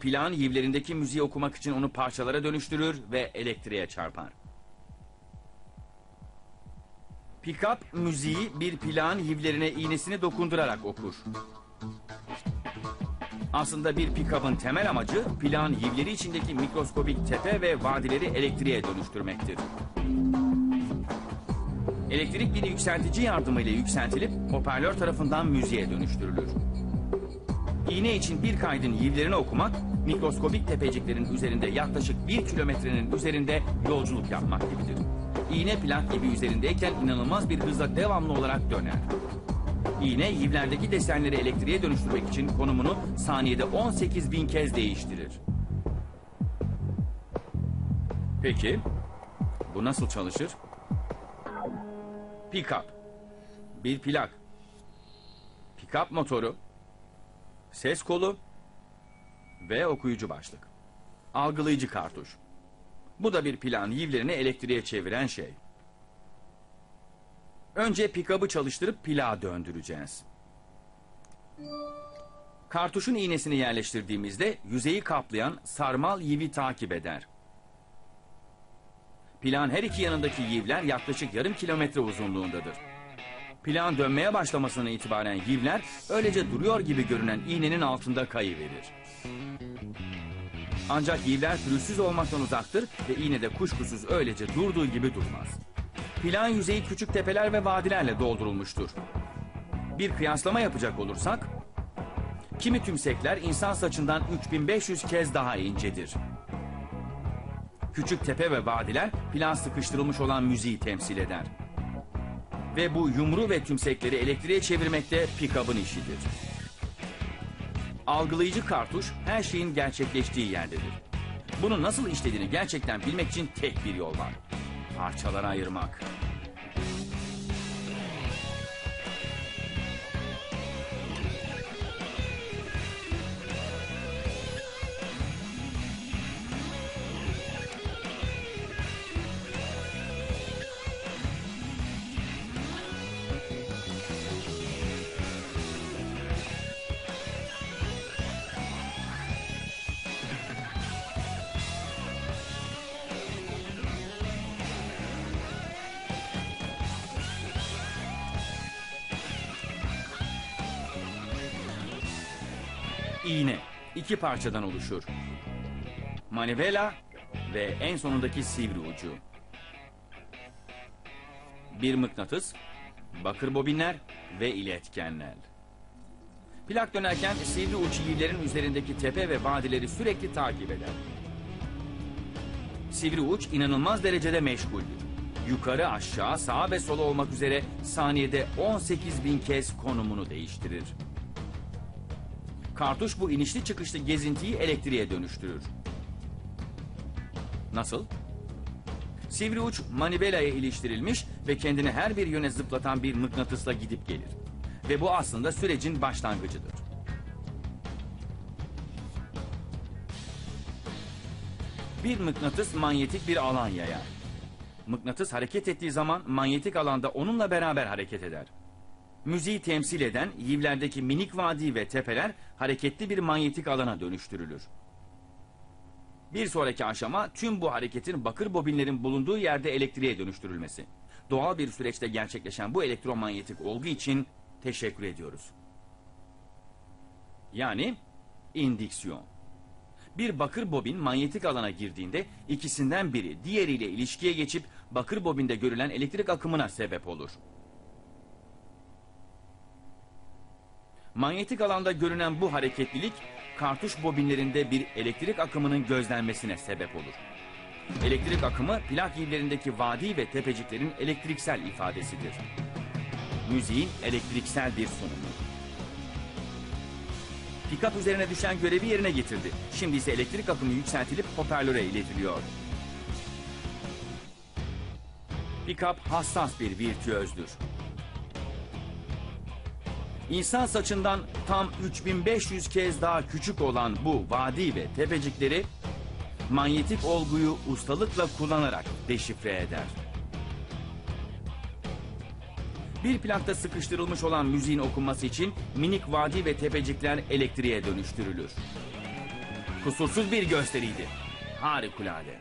Plan yivlerindeki müziği okumak için onu parçalara dönüştürür ve elektriğe çarpar. Pickup müziği bir plan yivlerine iğnesini dokundurarak okur. Aslında bir pick-up'ın temel amacı plan yivleri içindeki mikroskobik tepe ve vadileri elektriğe dönüştürmektir. Elektrik bir yükseltici yardımıyla yükseltilip hoparlör tarafından müziğe dönüştürülür. İğne için bir kaydın yivlerini okumak, mikroskobik tepeciklerin üzerinde yaklaşık bir kilometrenin üzerinde yolculuk yapmak gibidir. İğne plak gibi üzerindeyken inanılmaz bir hızla devamlı olarak döner. İğne yivlerdeki desenleri elektriğe dönüştürmek için konumunu saniyede 18 bin kez değiştirir. Peki, bu nasıl çalışır? Pickup, bir plak, pickup motoru, ses kolu ve okuyucu başlık. Algılayıcı kartuş. Bu da bir plan yivlerini elektriğe çeviren şey. Önce pick-up'ı çalıştırıp plağa döndüreceğiz. Kartuşun iğnesini yerleştirdiğimizde yüzeyi kaplayan sarmal yivi takip eder. Plan her iki yanındaki yivler yaklaşık yarım kilometre uzunluğundadır. Plan dönmeye başlamasına itibaren yivler öylece duruyor gibi görünen iğnenin altında kayıverir. Ancak yivler pürüzsüz olmaktan uzaktır ve iğne de kuşkusuz öylece durduğu gibi durmaz. Plan yüzeyi küçük tepeler ve vadilerle doldurulmuştur. Bir kıyaslama yapacak olursak, kimi tümsekler insan saçından 3500 kez daha incedir. Küçük tepe ve vadiler plan sıkıştırılmış olan müziği temsil eder. Ve bu yumru ve tümsekleri elektriğe çevirmekte pick-up'ın işidir. Algılayıcı kartuş her şeyin gerçekleştiği yerdedir. Bunu nasıl işlediğini gerçekten bilmek için tek bir yol var. Parçalara ayırmak. İğne iki parçadan oluşur. Manivela ve en sonundaki sivri ucu. Bir mıknatıs, bakır bobinler ve iletkenler. Plak dönerken sivri uç yivlerin üzerindeki tepe ve vadileri sürekli takip eder. Sivri uç inanılmaz derecede meşguldür. Yukarı aşağı sağa ve sola olmak üzere saniyede 18 bin kez konumunu değiştirir. Kartuş bu inişli çıkışlı gezintiyi elektriğe dönüştürür. Nasıl? Sivri uç manivelaya iliştirilmiş ve kendini her bir yöne zıplatan bir mıknatısla gidip gelir. Ve bu aslında sürecin başlangıcıdır. Bir mıknatıs manyetik bir alan yayar. Mıknatıs hareket ettiği zaman manyetik alanda onunla beraber hareket eder. Müziği temsil eden yivlerdeki minik vadi ve tepeler hareketli bir manyetik alana dönüştürülür. Bir sonraki aşama tüm bu hareketin bakır bobinlerin bulunduğu yerde elektriğe dönüştürülmesi. Doğal bir süreçte gerçekleşen bu elektromanyetik olgu için teşekkür ediyoruz. Yani indiksiyon. Bir bakır bobin manyetik alana girdiğinde ikisinden biri diğeriyle ilişkiye geçip bakır bobinde görülen elektrik akımına sebep olur. Manyetik alanda görünen bu hareketlilik kartuş bobinlerinde bir elektrik akımının gözlenmesine sebep olur. Elektrik akımı plak yivlerindeki vadi ve tepeciklerin elektriksel ifadesidir. Müziğin elektriksel bir sunumu. Pikap üzerine düşen görevi yerine getirdi. Şimdi ise elektrik akımı yükseltilip hoparlöre iletiliyor. Pikap hassas bir virtüözdür. İnsan saçından tam 3500 kez daha küçük olan bu vadi ve tepecikleri manyetik olguyu ustalıkla kullanarak deşifre eder. Bir plakta sıkıştırılmış olan müziğin okunması için minik vadi ve tepecikler elektriğe dönüştürülür. Kusursuz bir gösteriydi. Harikulade.